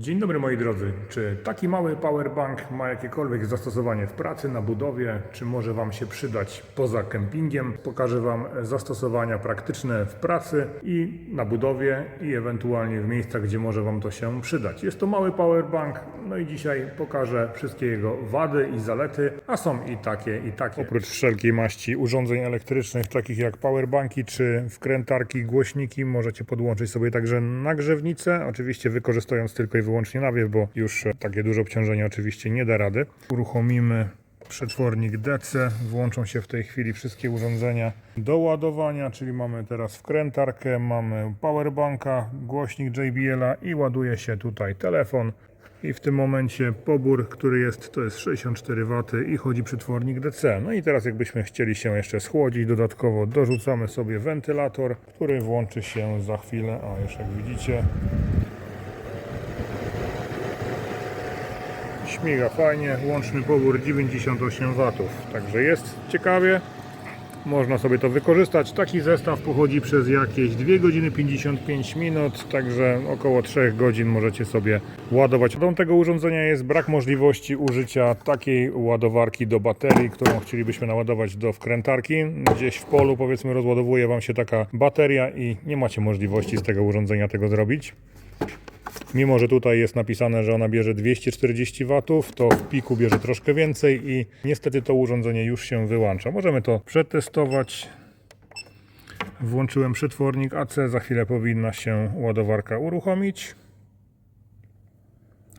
Dzień dobry moi drodzy. Czy taki mały powerbank ma jakiekolwiek zastosowanie w pracy, na budowie, czy może Wam się przydać poza kempingiem? Pokażę Wam zastosowania praktyczne w pracy i na budowie i ewentualnie w miejscach, gdzie może Wam to się przydać. Jest to mały powerbank, no i dzisiaj pokażę wszystkie jego wady i zalety, a są i takie i takie. Oprócz wszelkiej maści urządzeń elektrycznych, takich jak powerbanki czy wkrętarki, głośniki, możecie podłączyć sobie także nagrzewnicę, oczywiście wykorzystując tylko i wyłącznie nawiew, bo już takie duże obciążenie oczywiście nie da rady. Uruchomimy przetwornik DC, włączą się w tej chwili wszystkie urządzenia do ładowania, czyli mamy teraz wkrętarkę, mamy powerbanka, głośnik JBL-a i ładuje się tutaj telefon. I w tym momencie pobór, który jest, to jest 64 W i chodzi przetwornik DC. No i teraz jakbyśmy chcieli się jeszcze schłodzić, dodatkowo dorzucamy sobie wentylator, który włączy się za chwilę, a już jak widzicie Śmiga fajnie, łączny pobór 98 W. Także jest ciekawie. Można sobie to wykorzystać. Taki zestaw pochodzi przez jakieś 2 godziny 55 minut, także około 3 godzin możecie sobie ładować. Wadą tego urządzenia jest brak możliwości użycia takiej ładowarki do baterii, którą chcielibyśmy naładować do wkrętarki. Gdzieś w polu powiedzmy rozładowuje Wam się taka bateria i nie macie możliwości z tego urządzenia tego zrobić. Mimo, że tutaj jest napisane, że ona bierze 240 W, to w piku bierze troszkę więcej i niestety to urządzenie już się wyłącza. Możemy to przetestować. Włączyłem przetwornik AC, za chwilę powinna się ładowarka uruchomić.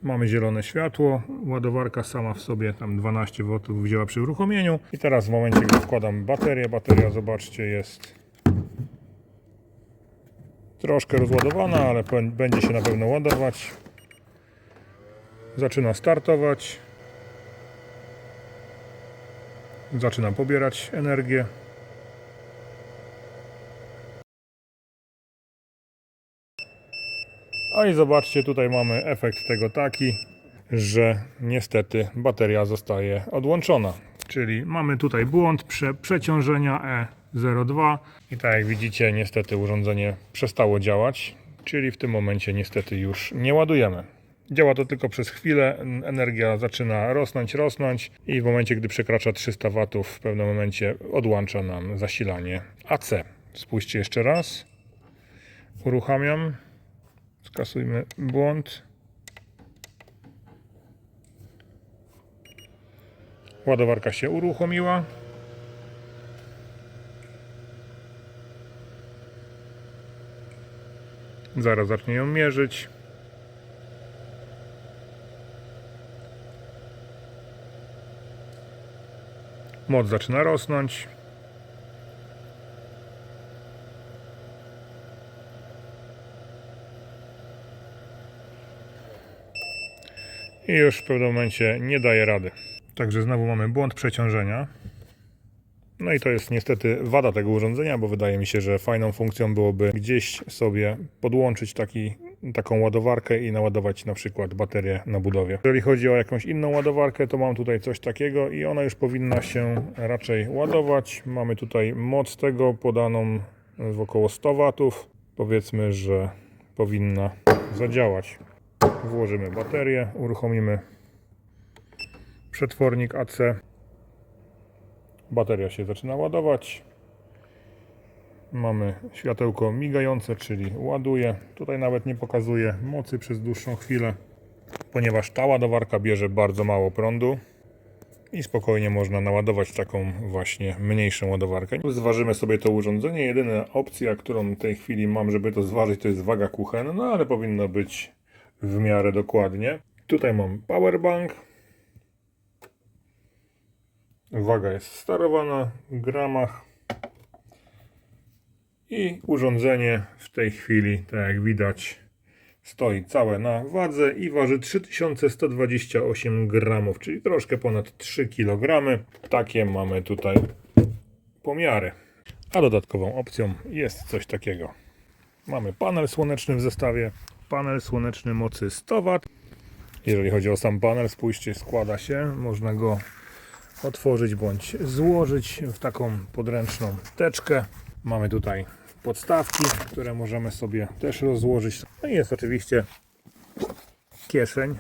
Mamy zielone światło, ładowarka sama w sobie tam 12 V wzięła przy uruchomieniu i teraz w momencie, gdy wkładam baterię, bateria zobaczcie jest Troszkę rozładowana, ale będzie się na pewno ładować. Zaczyna startować. Zaczyna pobierać energię. A i zobaczcie, tutaj mamy efekt tego taki, że niestety bateria zostaje odłączona. Czyli mamy tutaj błąd prze, przeciążenia E02 i tak jak widzicie niestety urządzenie przestało działać, czyli w tym momencie niestety już nie ładujemy. Działa to tylko przez chwilę, energia zaczyna rosnąć, rosnąć i w momencie, gdy przekracza 300 W, w pewnym momencie odłącza nam zasilanie AC. Spójrzcie jeszcze raz. Uruchamiam. Skasujmy błąd. Ładowarka się uruchomiła. Zaraz zacznie ją mierzyć. Moc zaczyna rosnąć. I już w pewnym momencie nie daje rady. Także znowu mamy błąd przeciążenia. No i to jest niestety wada tego urządzenia, bo wydaje mi się, że fajną funkcją byłoby gdzieś sobie podłączyć taki, taką ładowarkę i naładować na przykład baterię na budowie. Jeżeli chodzi o jakąś inną ładowarkę, to mam tutaj coś takiego i ona już powinna się raczej ładować. Mamy tutaj moc tego podaną w około 100 watów. Powiedzmy, że powinna zadziałać. Włożymy baterię, uruchomimy przetwornik AC. Bateria się zaczyna ładować. Mamy światełko migające, czyli ładuje. Tutaj nawet nie pokazuje mocy przez dłuższą chwilę, ponieważ ta ładowarka bierze bardzo mało prądu i spokojnie można naładować taką właśnie mniejszą ładowarkę. Zważymy sobie to urządzenie. Jedyna opcja, którą w tej chwili mam, żeby to zważyć, to jest waga kuchenna, ale powinno być w miarę dokładnie. Tutaj mam powerbank. Waga jest sterowana w gramach. I urządzenie w tej chwili, tak jak widać, stoi całe na wadze i waży 3128 gramów, czyli troszkę ponad 3 kg. Takie mamy tutaj pomiary. A dodatkową opcją jest coś takiego. Mamy panel słoneczny w zestawie. Panel słoneczny mocy 100 W. Jeżeli chodzi o sam panel, spójrzcie, składa się. Można go otworzyć bądź złożyć w taką podręczną teczkę. Mamy tutaj podstawki, które możemy sobie też rozłożyć. No i jest oczywiście kieszeń,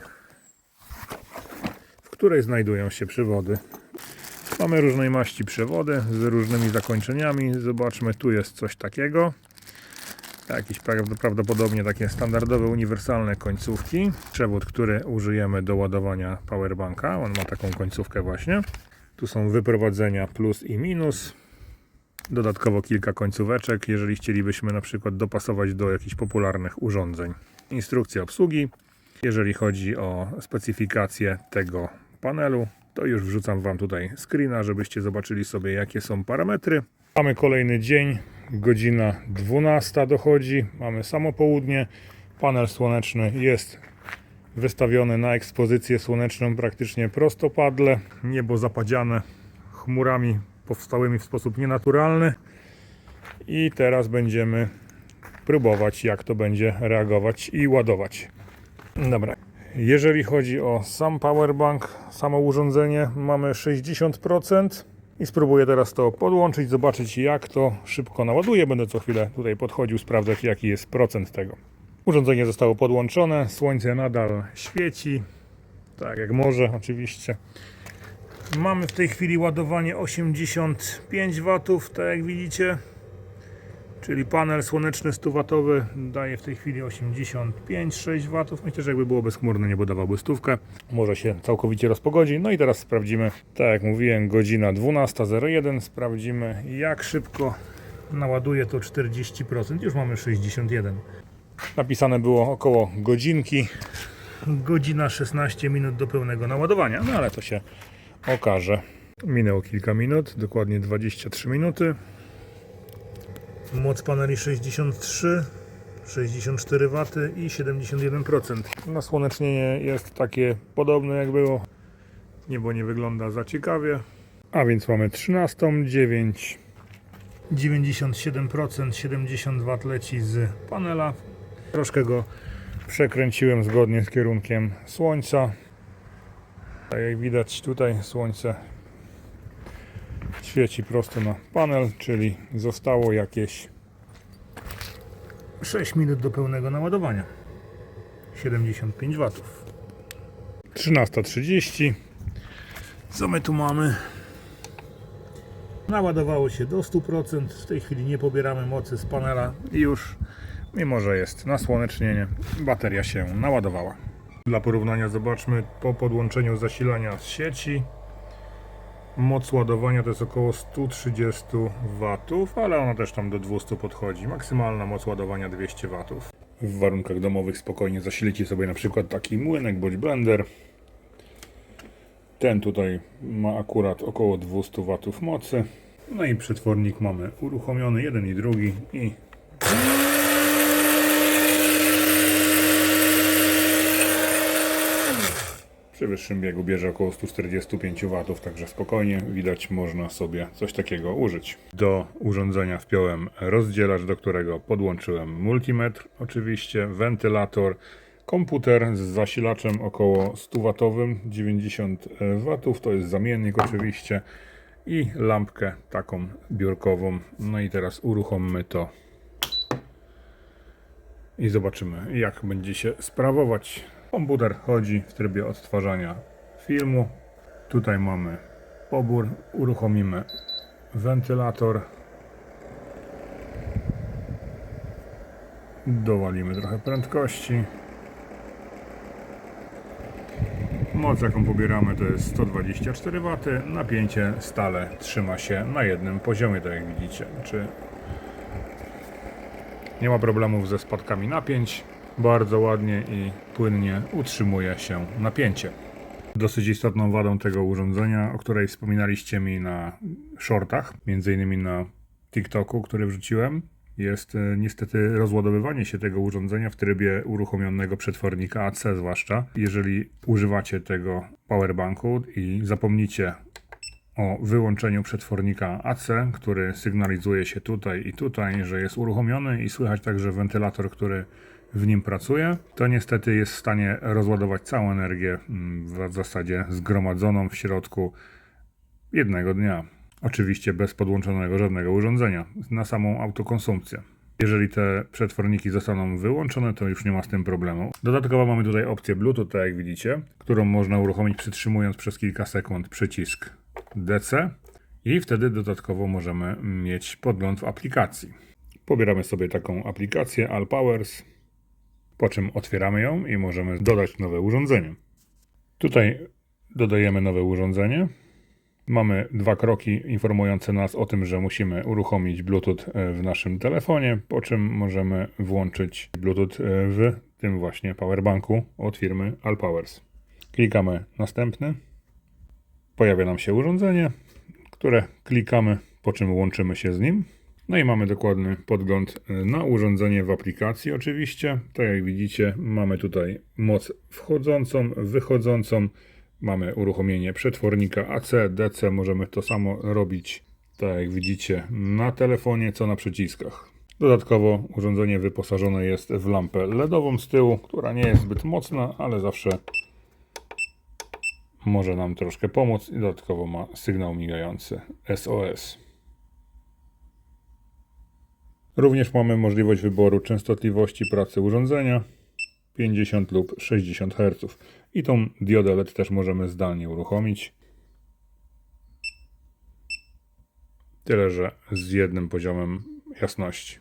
w której znajdują się przewody. Mamy różnej maści przewody z różnymi zakończeniami. Zobaczmy, tu jest coś takiego. Jakieś prawd- prawdopodobnie takie standardowe, uniwersalne końcówki. Przewód, który użyjemy do ładowania powerbanka. On ma taką końcówkę właśnie. Tu są wyprowadzenia plus i minus. Dodatkowo kilka końcóweczek, jeżeli chcielibyśmy na przykład dopasować do jakichś popularnych urządzeń. Instrukcja obsługi. Jeżeli chodzi o specyfikację tego panelu, to już wrzucam Wam tutaj screena, żebyście zobaczyli sobie jakie są parametry. Mamy kolejny dzień, godzina 12 dochodzi, mamy samo południe. Panel słoneczny jest wystawiony na ekspozycję słoneczną praktycznie prostopadle. Niebo zapadziane chmurami powstałymi w sposób nienaturalny. I teraz będziemy próbować, jak to będzie reagować i ładować. Dobra. Jeżeli chodzi o sam powerbank, samo urządzenie, mamy 60% i spróbuję teraz to podłączyć, zobaczyć jak to szybko naładuje. Będę co chwilę tutaj podchodził, sprawdzać jaki jest procent tego. Urządzenie zostało podłączone, słońce nadal świeci, tak jak może oczywiście. Mamy w tej chwili ładowanie 85 W, tak jak widzicie. Czyli panel słoneczny 100W daje w tej chwili 85-6 W. Myślę, że jakby było bezchmurne, nie dawałby stówkę. Może się całkowicie rozpogodzi. No i teraz sprawdzimy, tak jak mówiłem, godzina 12.01. Sprawdzimy, jak szybko naładuje to 40%. Już mamy 61. Napisane było około godzinki. Godzina 16 minut do pełnego naładowania, no ale to się okaże. Minęło kilka minut, dokładnie 23 minuty. Moc paneli 63, 64 W i 71%. Nasłonecznienie jest takie podobne jak było. Niebo nie wygląda za ciekawie. A więc mamy 13, 9, 97%, 70 W leci z panela. Troszkę go przekręciłem zgodnie z kierunkiem słońca. Tak jak widać tutaj słońce świeci prosto na panel, czyli zostało jakieś 6 minut do pełnego naładowania. 75 W. 13.30. Co my tu mamy? Naładowało się do 100%. W tej chwili nie pobieramy mocy z panela i już, mimo że jest nasłonecznienie, bateria się naładowała. Dla porównania zobaczmy po podłączeniu zasilania z sieci. Moc ładowania to jest około 130 W, ale ona też tam do 200 podchodzi. Maksymalna moc ładowania 200 W. W warunkach domowych spokojnie zasilicie sobie na przykład taki młynek bądź blender. Ten tutaj ma akurat około 200 W mocy. No i przetwornik mamy uruchomiony, jeden i drugi i Przy wyższym biegu bierze około 145 W, także spokojnie widać można sobie coś takiego użyć. Do urządzenia wpiąłem rozdzielacz, do którego podłączyłem multimetr, oczywiście wentylator, komputer z zasilaczem około 100 W, 90 W, to jest zamiennik oczywiście i lampkę taką biurkową. No i teraz uruchommy to i zobaczymy jak będzie się sprawować. Komputer chodzi w trybie odtwarzania filmu. Tutaj mamy pobór, uruchomimy wentylator. Dowalimy trochę prędkości. Moc jaką pobieramy to jest 124 W. Napięcie stale trzyma się na jednym poziomie, tak jak widzicie. Czy nie ma problemów ze spadkami napięć. Bardzo ładnie i płynnie utrzymuje się napięcie. Dosyć istotną wadą tego urządzenia, o której wspominaliście mi na shortach, między innymi na TikToku, który wrzuciłem, jest e, niestety rozładowywanie się tego urządzenia w trybie uruchomionego przetwornika AC, zwłaszcza jeżeli używacie tego powerbanku i zapomnicie o wyłączeniu przetwornika AC, który sygnalizuje się tutaj i tutaj, że jest uruchomiony i słychać także wentylator, który w nim pracuje, to niestety jest w stanie rozładować całą energię mm, w zasadzie zgromadzoną w środku jednego dnia. Oczywiście bez podłączonego żadnego urządzenia, na samą autokonsumpcję. Jeżeli te przetworniki zostaną wyłączone, to już nie ma z tym problemu. Dodatkowo mamy tutaj opcję Bluetooth, tak jak widzicie, którą można uruchomić przytrzymując przez kilka sekund przycisk DC i wtedy dodatkowo możemy mieć podgląd w aplikacji. Pobieramy sobie taką aplikację AllPowers, po czym otwieramy ją i możemy dodać nowe urządzenie. Tutaj dodajemy nowe urządzenie. Mamy dwa kroki informujące nas o tym, że musimy uruchomić Bluetooth e, w naszym telefonie, po czym możemy włączyć Bluetooth e, w tym właśnie powerbanku od firmy AllPowers. Klikamy następny. Pojawia nam się urządzenie, które klikamy, po czym łączymy się z nim. No i mamy dokładny podgląd e, na urządzenie w aplikacji oczywiście. Tak jak widzicie, mamy tutaj moc wchodzącą, wychodzącą. Mamy uruchomienie przetwornika AC, DC. Możemy to samo robić, tak jak widzicie, na telefonie, co na przyciskach. Dodatkowo urządzenie wyposażone jest w lampę LEDową z tyłu, która nie jest zbyt mocna, ale zawsze może nam troszkę pomóc i dodatkowo ma sygnał migający SOS. Również mamy możliwość wyboru częstotliwości pracy urządzenia 50 lub 60 Hz. I tą diodę LED też możemy zdalnie uruchomić. Tyle, że z jednym poziomem jasności.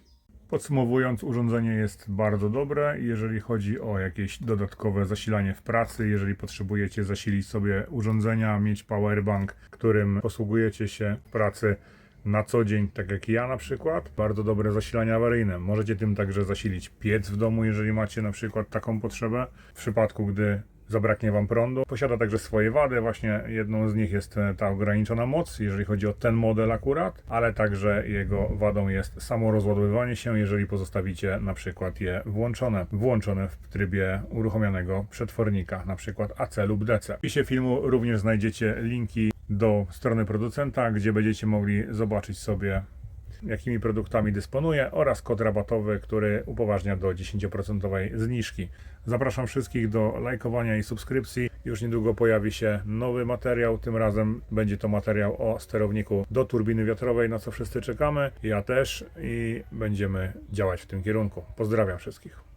Podsumowując, urządzenie jest bardzo dobre, jeżeli chodzi o jakieś dodatkowe zasilanie w pracy, jeżeli potrzebujecie zasilić sobie urządzenia, mieć powerbank, którym posługujecie się w pracy na co dzień, tak jak ja na przykład, bardzo dobre zasilanie awaryjne. Możecie tym także zasilić piec w domu, jeżeli macie na przykład taką potrzebę. W przypadku, gdy zabraknie Wam prądu. Posiada także swoje wady, właśnie jedną z nich jest e, ta ograniczona moc, jeżeli chodzi o ten model akurat, ale także jego wadą jest samo rozładowywanie się, jeżeli pozostawicie na przykład je włączone, włączone w trybie uruchomionego przetwornika, na przykład AC lub DC. W opisie filmu również znajdziecie linki do strony producenta, gdzie będziecie mogli zobaczyć sobie jakimi produktami dysponuje oraz kod rabatowy, który upoważnia do 10% zniżki. Zapraszam wszystkich do lajkowania i subskrypcji. Już niedługo pojawi się nowy materiał. Tym razem będzie to materiał o sterowniku do turbiny wiatrowej, na co wszyscy czekamy. Ja też i będziemy działać w tym kierunku. Pozdrawiam wszystkich.